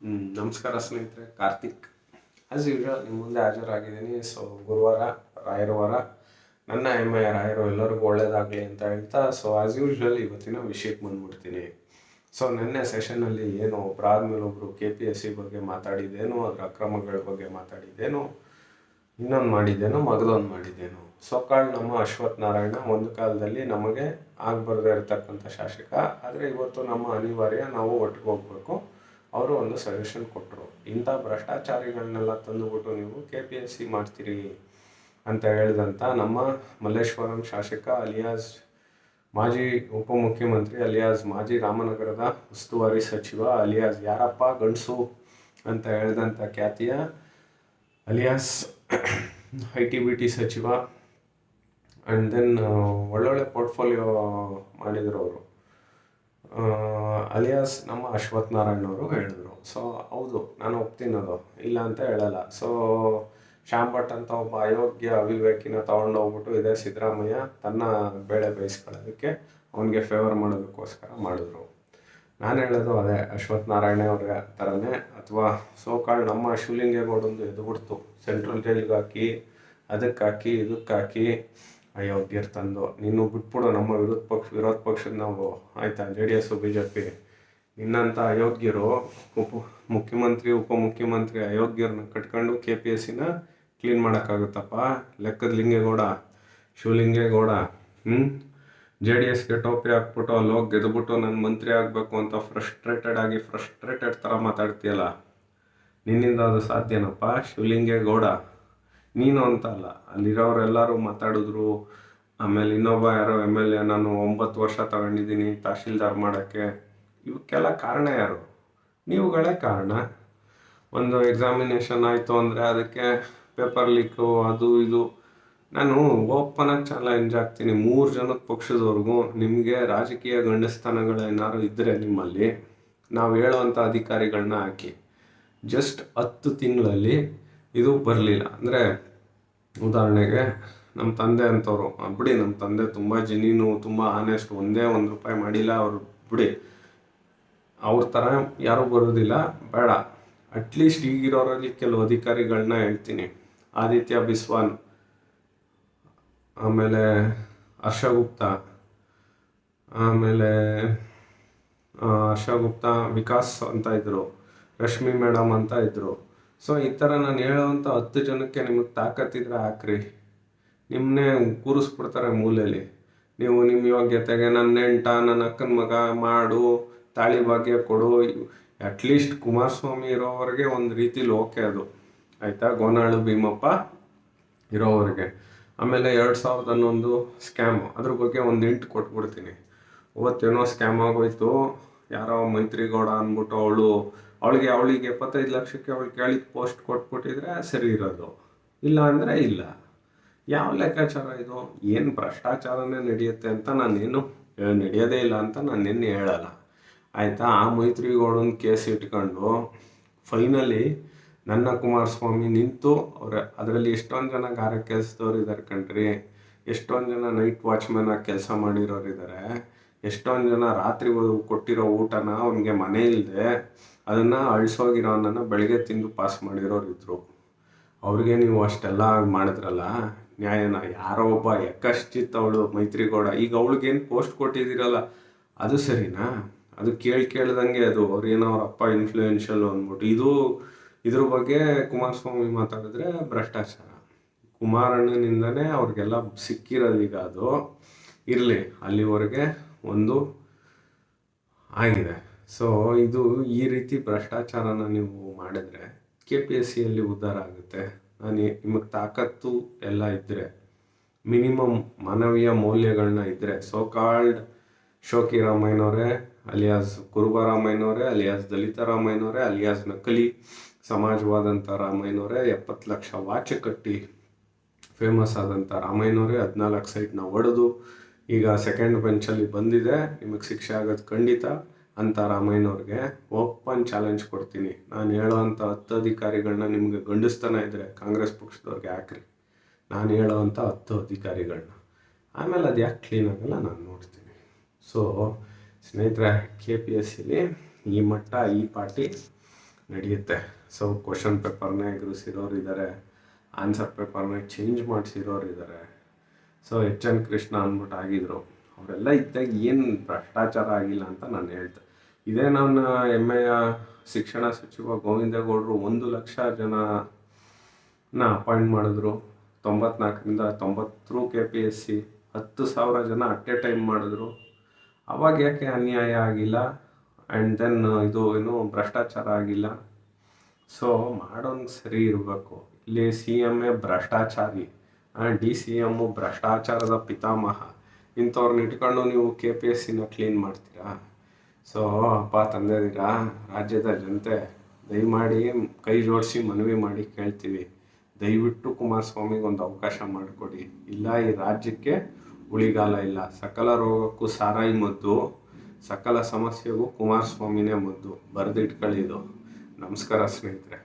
ನಮಸ್ಕಾರ ಸ್ನೇಹಿತರೆ, Karthik. As usual ನಿಮ್ಮ ಮುಂದೆ ಹಾಜರಾಗಿದ್ದೀನಿ. ಸೊ ಗುರುವಾರ, ರಾಯರವಾರ, ನನ್ನ ಹೆಮ್ಮೆಯ ರಾಯರು ಎಲ್ಲರಿಗೂ ಒಳ್ಳೇದಾಗಲಿ ಅಂತ ಹೇಳ್ತಾ ಸೊ ಆಸ್ ಯೂಶುವಲ್ ಇವತ್ತಿನ ವಿಷಯಕ್ಕೆ ಬಂದ್ಬಿಡ್ತೀನಿ. ಸೊ ನಿನ್ನೆ ಸೆಷನಲ್ಲಿ ಏನು ಒಬ್ರು ಆದಮೇಲೆ ಒಬ್ಬರು ಕೆ ಪಿ ಎಸ್ ಸಿ ಬಗ್ಗೆ ಮಾತಾಡಿದ್ದೇನು, ಅದರ ಅಕ್ರಮಗಳ ಬಗ್ಗೆ ಮಾತಾಡಿದ್ದೇನು, ಇನ್ನೊಂದು ಮಾಡಿದ್ದೇನೋ, ಮಗದೊಂದು ಮಾಡಿದ್ದೇನು. ಸೊಕಾಳ್ ನಮ್ಮ ಅಶ್ವಥ್ ನಾರಾಯಣ, ಒಂದು ಕಾಲದಲ್ಲಿ ನಮಗೆ ಆಗಬಾರ್ದೇ ಇರತಕ್ಕಂಥ ಶಾಸಕ. ಆದರೆ ಇವತ್ತು ನಮ್ಮ ಅನಿವಾರ್ಯ, ನಾವು ಒಟ್ಟಿಗೆ ಹೋಗ್ಬೇಕು. ಅವರು ಒಂದು ಸಜೆಷನ್ ಕೊಟ್ಟರು ಇಂಥ ಭ್ರಷ್ಟಾಚಾರಿಗಳನ್ನೆಲ್ಲ ತಂದುಬಿಟ್ಟು ನೀವು ಕೆ ಪಿ ಎಸ್ ಸಿ ಮಾಡ್ತೀರಿ ಅಂತ ಹೇಳಿದಂಥ ನಮ್ಮ ಮಲ್ಲೇಶ್ವರಂ ಶಾಸಕ ಅಲಿಯಾಸ್ ಮಾಜಿ ಉಪಮುಖ್ಯಮಂತ್ರಿ ಅಲಿಯಾಸ್, ಮಾಜಿ ರಾಮನಗರದ ಉಸ್ತುವಾರಿ ಸಚಿವ ಅಲಿಯಾಸ್, ಯಾರಪ್ಪ ಗಂಡಸು ಅಂತ ಹೇಳಿದಂಥ ಖ್ಯಾತಿಯ alias I T B T ಸಚಿವ ಆ್ಯಂಡ್ ದೆನ್ ಒಳ್ಳೊಳ್ಳೆ ಪೋರ್ಟ್ಫೋಲಿಯೋ ಮಾಡಿದರು ಅವರು. ಅಲಿಯಾಸ್ ನಮ್ಮ ಅಶ್ವಥ್ ನಾರಾಯಣ್ ಅವರು ಹೇಳಿದ್ರು. ಸೊ ಹೌದು, ನಾನು ಒಪ್ತೀನಿ ಅದು ಇಲ್ಲ ಅಂತ ಹೇಳಲ್ಲ. ಸೊ ಶ್ಯಾಮ್ ಭಟ್ ಅಂತ ಒಬ್ಬ ಅಯೋಗ್ಯ ಅವಿವೇಕಿನ ತಗೊಂಡೋಗ್ಬಿಟ್ಟು ಇದೇ ಸಿದ್ದರಾಮಯ್ಯ ತನ್ನ ಬೇಳೆ ಬೇಯಿಸ್ಕೊಳ್ಳೋದಕ್ಕೆ ಅವನಿಗೆ ಫೇವರ್ ಮಾಡೋದಕ್ಕೋಸ್ಕರ ಮಾಡಿದ್ರು. ನಾನು ಹೇಳೋದು ಅದೇ, ಅಶ್ವಥ್ ನಾರಾಯಣ ಅವ್ರ ಥರನೇ ಅಥವಾ ಸೋಕಾಳ್ ನಮ್ಮ ಶಿವಲಿಂಗೇಗೌಡೊಂದು ಎದ್ಬಿಡ್ತು. ಸೆಂಟ್ರಲ್ ಜೈಲಿಗೆ ಹಾಕಿ ಅದಕ್ಕೆ ಹಾಕಿ ಇದಕ್ಕೆ ಹಾಕಿ ಅಯೋಗ್ಯರು ತಂದು. ನೀನು ಬಿಟ್ಬಿಡು, ನಮ್ಮ ವಿರೋಧ ಪಕ್ಷ, ವಿರೋಧ ಪಕ್ಷದ ನಾವು, ಆಯ್ತಾ J D S B J P ನಿನ್ನಂಥ ಅಯೋಗ್ಯರು ಉಪ ಮುಖ್ಯಮಂತ್ರಿ, ಉಪಮುಖ್ಯಮಂತ್ರಿ ಅಯೋಗ್ಯರನ್ನ ಕಟ್ಕೊಂಡು ಕೆ ಪಿ ಎಸ್ ಸಿನ ಕ್ಲೀನ್ ಮಾಡೋಕ್ಕಾಗುತ್ತಪ್ಪ. ಲೆಕ್ಕದ ಲಿಂಗೇಗೌಡ, ಶಿವಲಿಂಗೇಗೌಡ ಹ್ಞೂ ಜೆ ಡಿ ಎಸ್ಗೆ ಟೋಪಿ ಹಾಕ್ಬಿಟ್ಟು ಅಲ್ಲಿ ಹೋಗಿ ಗೆದ್ಬಿಟ್ಟು ನಾನು ಮಂತ್ರಿ ಆಗಬೇಕು ಅಂತ ಫ್ರಸ್ಟ್ರೇಟೆಡ್ ಆಗಿ ಫ್ರಸ್ಟ್ರೇಟೆಡ್ ಥರ ಮಾತಾಡ್ತೀಯಲ್ಲ. ನಿನ್ನಿಂದ ಅದು ಸಾಧ್ಯನಪ್ಪ? ಶಿವಲಿಂಗೇಗೌಡ, ನೀನು ಅಂತ ಅಲ್ಲ. ಅಲ್ಲಿರೋರೆಲ್ಲರೂ ಮಾತಾಡಿದ್ರು. ಆಮೇಲೆ ಇನ್ನೊಬ್ಬ ಯಾರೋ ಎಂ ಎಲ್ ಎ ನಾನು ಒಂಬತ್ತು ವರ್ಷ ತಗೊಂಡಿದ್ದೀನಿ, ತಹಶೀಲ್ದಾರ್ ಮಾಡೋಕ್ಕೆ. ಇವಕ್ಕೆಲ್ಲ ಕಾರಣ ಯಾರು? ನೀವುಗಳೇ ಕಾರಣ. ಒಂದು ಎಕ್ಸಾಮಿನೇಷನ್ ಆಯಿತು ಅಂದರೆ ಅದಕ್ಕೆ ಪೇಪರ್ ಲೀಕು ಅದು ಇದು. ನಾನು ಓಪನಾಗಿ ಚಾಲೆಂಜ್ ಆಗ್ತೀನಿ. ಮೂರು ಜನದ ಪಕ್ಷದವರೆಗೂ ನಿಮಗೆ ರಾಜಕೀಯ ಗಂಡಸ್ಥಾನಗಳೇನಾದ್ರು ಇದ್ದರೆ ನಿಮ್ಮಲ್ಲಿ, ನಾವು ಹೇಳುವಂಥ ಅಧಿಕಾರಿಗಳನ್ನ ಹಾಕಿ. ಜಸ್ಟ್ ಹತ್ತು ತಿಂಗಳಲ್ಲಿ ಇದು ಬರಲಿಲ್ಲ. ಅಂದರೆ ಉದಾಹರಣೆಗೆ ನಮ್ಮ ತಂದೆ ಅಂತವರು ಬಿಡಿ ನಮ್ಮ ತಂದೆ ತುಂಬ ಜೆನ್ಯೂನು ತುಂಬ ಆನೆಸ್ಟ್ ಒಂದೇ ಒಂದು ರೂಪಾಯಿ ಮಾಡಿಲ್ಲ, ಅವರು ಬಿಡಿ. ಅವ್ರ ಥರ ಯಾರೂ ಬರೋದಿಲ್ಲ. ಬೇಡ. ಅಟ್ಲೀಸ್ಟ್ ಈಗಿರೋರಲ್ಲಿ ಕೆಲವು ಅಧಿಕಾರಿಗಳನ್ನ ಹೇಳ್ತೀನಿ. ಆದಿತ್ಯ ಬಿಸ್ವಾನ್, ಆಮೇಲೆ ಹರ್ಷ ಗುಪ್ತಾ, ಆಮೇಲೆ ಹರ್ಷಗುಪ್ತ ಹರ್ಷ ಗುಪ್ತಾ, ವಿಕಾಸ್ ಅಂತ ಇದ್ದರು ರಶ್ಮಿ ಮೇಡಮ್ ಅಂತ ಇದ್ದರು ಸೊ ಈ ಥರ ನಾನು ಹೇಳೋವಂಥ ಹತ್ತು ಜನಕ್ಕೆ ನಿಮಗೆ ತಾಕತ್ತಿದ್ರೆ ಹಾಕ್ರಿ. ನಿಮ್ಮನ್ನೇ ಕೂರಿಸ್ಬಿಡ್ತಾರೆ ಮೂಲೆಯಲ್ಲಿ ನೀವು ನಿಮ್ಮ ಯೋಗ್ಯತೆಗೆ ನನ್ನ ನೆಂಟ ನನ್ನ ಅಕ್ಕನ ಮಗ ಮಾಡು ತಾಳಿ ಭಾಗ್ಯ ಕೊಡು ಅಟ್ಲೀಸ್ಟ್ ಕುಮಾರಸ್ವಾಮಿ ಇರೋವರೆಗೆ ಒಂದು ರೀತಿಲಿ ಓಕೆ ಅದು. ಆಯಿತಾ? ಗೋನಾಳು ಭೀಮಪ್ಪ ಇರೋವರೆಗೆ. ಆಮೇಲೆ ಎರಡು ಸಾವಿರದ ಹನ್ನೊಂದು ಸ್ಕ್ಯಾಮ್ ಅದ್ರ ಬಗ್ಗೆ ಒಂದು ಇಂಟ್ ಕೊಟ್ಬಿಡ್ತೀನಿ. ಅವತ್ತೇನೋ ಸ್ಕ್ಯಾಮ್ ಆಗೋಯ್ತು. ಯಾರೋ ಮೈತ್ರಿಗೌಡ ಅಂದ್ಬಿಟ್ಟು ಅವಳು, ಅವಳಿಗೆ ಅವಳಿಗೆ ಎಪ್ಪತ್ತೈದು ಲಕ್ಷಕ್ಕೆ ಅವಳು ಕೇಳಿದ ಪೋಸ್ಟ್ ಕೊಟ್ಬಿಟ್ಟಿದ್ರೆ ಸರಿ ಇರೋದು. ಇಲ್ಲ ಅಂದರೆ ಇಲ್ಲ. ಯಾವ ಲೆಕ್ಕಾಚಾರ ಇದು? ಏನು ಭ್ರಷ್ಟಾಚಾರನೇ ನಡೆಯುತ್ತೆ ಅಂತ ನಾನೇನು, ನಡೆಯೋದೇ ಇಲ್ಲ ಅಂತ ನಾನು ನಿನ್ನೆ ಹೇಳಲ್ಲ. ಆಯಿತಾ? ಆ ಮೈತ್ರಿಗೌಡನ ಕೇಸ್ ಇಟ್ಕೊಂಡು ಫೈನಲಿ ನನ್ನ ಕುಮಾರಸ್ವಾಮಿ ನಿಂತು ಅವರ ಅದರಲ್ಲಿ ಎಷ್ಟೊಂದು ಜನ ಗಾರ ಕೆಲಸದವ್ರು ಇದ್ದಾರೆ ಕಣ್ರಿ. ಎಷ್ಟೊಂದು ಜನ ನೈಟ್ ವಾಚ್ಮ್ಯಾನ್ ಆಗಿ ಕೆಲಸ ಮಾಡಿರೋರು ಇದ್ದಾರೆ ಎಷ್ಟೊಂದು ಜನ ರಾತ್ರಿ ಕೊಟ್ಟಿರೋ ಊಟನ ಅವನಿಗೆ ಮನೆ ಇಲ್ಲದೆ ಅದನ್ನು ಅಳಿಸೋಗಿರೋನನ್ನು ಬೆಳಗ್ಗೆ ತಿಂದು ಪಾಸ್ ಮಾಡಿರೋರು ಇದ್ದರು ಅವ್ರಿಗೆ ನೀವು ಅಷ್ಟೆಲ್ಲ ಮಾಡಿದ್ರಲ್ಲ, ನ್ಯಾಯನ ಯಾರೋ ಒಬ್ಬ ಎಕ್ಕಷ್ಟಿತ್ತು ಅವಳು ಮೈತ್ರಿಗೌಡ, ಈಗ ಅವಳಿಗೇನು ಪೋಸ್ಟ್ ಕೊಟ್ಟಿದ್ದೀರಲ್ಲ, ಅದು ಸರಿನಾ? ಅದು ಕೇಳಿ ಕೇಳ್ದಂಗೆ ಅದು ಅವ್ರೇನೋ ಅವ್ರ ಅಪ್ಪ ಇನ್ಫ್ಲೂಯೆನ್ಷಿಯಲ್ ಅಂದ್ಬಿಟ್ಟು. ಇದು ಇದ್ರ ಬಗ್ಗೆ ಕುಮಾರಸ್ವಾಮಿ ಮಾತಾಡಿದ್ರೆ ಭ್ರಷ್ಟಾಚಾರ. ಕುಮಾರಣ್ಣನಿಂದನೇ ಅವ್ರಿಗೆಲ್ಲ ಸಿಕ್ಕಿರೋದೀಗ ಅದು. ಇರಲಿ, ಅಲ್ಲಿವರೆಗೆ ಒಂದು ಆಗಿದೆ. ಸೊ ಇದು ಈ ರೀತಿ ಭ್ರಷ್ಟಾಚಾರನ ನೀವು ಮಾಡಿದ್ರೆ ಕೆ ಪಿ ಎಸ್ ಸಿಯಲ್ಲಿ ಉದ್ಧಾರ ಆಗುತ್ತೆ. ನಾನು ನಿಮಗೆ ತಾಕತ್ತು ಎಲ್ಲ ಇದ್ದರೆ ಮಿನಿಮಮ್ ಮಾನವೀಯ ಮೌಲ್ಯಗಳನ್ನ ಇದ್ದರೆ ಸೋ ಕಾಲ್ಡ್ ಶೋಕಿ ರಾಮಯ್ಯನವರೇ ಅಲಿಯಾಸ್ ಕುರುಬ ರಾಮಯ್ಯನವರೇ ಅಲಿಯಾಸ್ ದಲಿತ ರಾಮಯ್ಯನವರೇ ಅಲಿಯಾಸ್ ನಕಲಿ ಸಮಾಜವಾದಂಥ ರಾಮಯ್ಯನವರೇ, ಎಪ್ಪತ್ತು ಲಕ್ಷ ವಾಚ್ ಕಟ್ಟಿ ಫೇಮಸ್ ಆದಂಥ ರಾಮಯ್ಯನವರೇ, ಹದಿನಾಲ್ಕು ಸೈಟ್ನ ಒಡೆದು ಈಗ ಸೆಕೆಂಡ್ ಬೆಂಚಲ್ಲಿ ಬಂದಿದೆ. ನಿಮಗೆ ಶಿಕ್ಷೆ ಆಗೋದು ಖಂಡಿತ. ಅಂತ ರಾಮಯ್ಯನವ್ರಿಗೆ ಓಪನ್ ಚಾಲೆಂಜ್ ಕೊಡ್ತೀನಿ. ನಾನು ಹೇಳೋವಂಥ ಹತ್ತು ಅಧಿಕಾರಿಗಳನ್ನ ನಿಮಗೆ ಗಂಡಿಸ್ತಾನೆ ಇದ್ದರೆ ಕಾಂಗ್ರೆಸ್ ಪಕ್ಷದವ್ರಿಗೆ ಹಾಕ್ರಿ. ನಾನು ಹೇಳೋವಂಥ ಹತ್ತು ಅಧಿಕಾರಿಗಳನ್ನ. ಆಮೇಲೆ ಅದು ಯಾಕೆ ಕ್ಲೀನ್ ಆಗಲ್ಲ, ನಾನು ನೋಡ್ತೀನಿ. ಸೊ ಸ್ನೇಹಿತರೆ ಕೆ ಪಿ ಎಸ್ ಸಿಲಿ ಈ ಮಟ್ಟ, ಈ ಪಾರ್ಟಿ ನಡೆಯುತ್ತೆ. ಸೊ ಕ್ವಶನ್ ಪೇಪರ್ನ ಎದುರಿಸಿರೋರು ಇದ್ದಾರೆ ಆನ್ಸರ್ ಪೇಪರ್ನ ಚೇಂಜ್ ಮಾಡಿಸಿರೋರು ಇದ್ದಾರೆ ಸೊ ಎಚ್ ಎನ್ ಕೃಷ್ಣ ಅಂದ್ಬಿಟ್ಟು ಆಗಿದ್ರು. ಅವರೆಲ್ಲ ಇದ್ದಾಗ ಏನು ಭ್ರಷ್ಟಾಚಾರ ಆಗಿಲ್ಲ ಅಂತ ನಾನು ಹೇಳ್ತೆ. ಇದೇ ನನ್ನ ಹೆಮ್ಮೆಯ ಶಿಕ್ಷಣ ಸಚಿವ ಗೋವಿಂದೇಗೌಡರು ಒಂದು ಲಕ್ಷ ಜನನ ಅಪಾಯಿಂಟ್ ಮಾಡಿದ್ರು. ತೊಂಬತ್ನಾಲ್ಕರಿಂದ ತೊಂಬತ್ತರು ಕೆ ಪಿ ಎಸ್ ಸಿ ಹತ್ತು ಸಾವಿರ ಜನ ಅಟ್ ಎ ಟೈಮ್ ಮಾಡಿದ್ರು. ಅವಾಗ ಯಾಕೆ ಅನ್ಯಾಯ ಆಗಿಲ್ಲ? ಆ್ಯಂಡ್ ದೆನ್ ಇದು ಏನು ಭ್ರಷ್ಟಾಚಾರ ಆಗಿಲ್ಲ. ಸೊ ಮಾಡೋಂಗೆ ಸರಿ ಇರಬೇಕು. ಇಲ್ಲಿ ಸಿ ಎಂ ಎ ಭ್ರಷ್ಟಾಚಾರಿ. ಡಿ ಸಿ ಎಮ್ಮು ಭ್ರಷ್ಟಾಚಾರದ ಪಿತಾಮಹ. ಇಂಥವ್ರನ್ನ ಇಟ್ಕೊಂಡು ನೀವು ಕೆ ಪಿ ಎಸ್ ಸಿನ ಕ್ಲೀನ್ ಮಾಡ್ತೀರಾ? ಸೊ ಅಪ್ಪ ತಂದಿದ್ದೀರಾ ರಾಜ್ಯದ ಜನತೆ, ದಯಮಾಡಿ ಕೈ ಜೋಡಿಸಿ ಮನವಿ ಮಾಡಿ ಕೇಳ್ತೀವಿ. ದಯವಿಟ್ಟು ಕುಮಾರಸ್ವಾಮಿಗೆ ಒಂದು ಅವಕಾಶ ಮಾಡಿಕೊಡಿ. ಇಲ್ಲ ಈ ರಾಜ್ಯಕ್ಕೆ ಉಳಿಗಾಲ ಇಲ್ಲ. ಸಕಲ ರೋಗಕ್ಕೂ ಸಾರಾಯಿ ಮದ್ದು ಸಕಲ ಸಮಸ್ಯೆಗೂ ಕುಮಾರಸ್ವಾಮಿನೇ ಮದ್ದು. ಬರೆದಿಟ್ಕೊಳ್ಳಿದು. ನಮಸ್ಕಾರ ಸ್ನೇಹಿತರೆ.